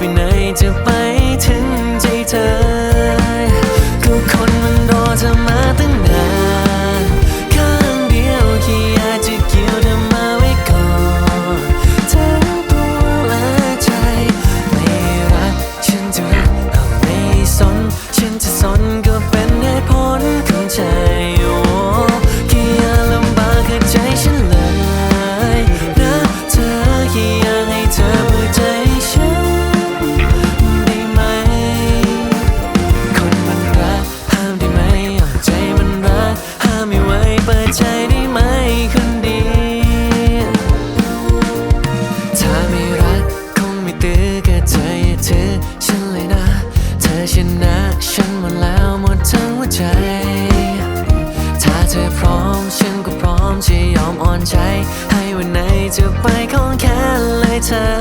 happy 19th จะไปของแค่เลยเธอ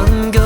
연결.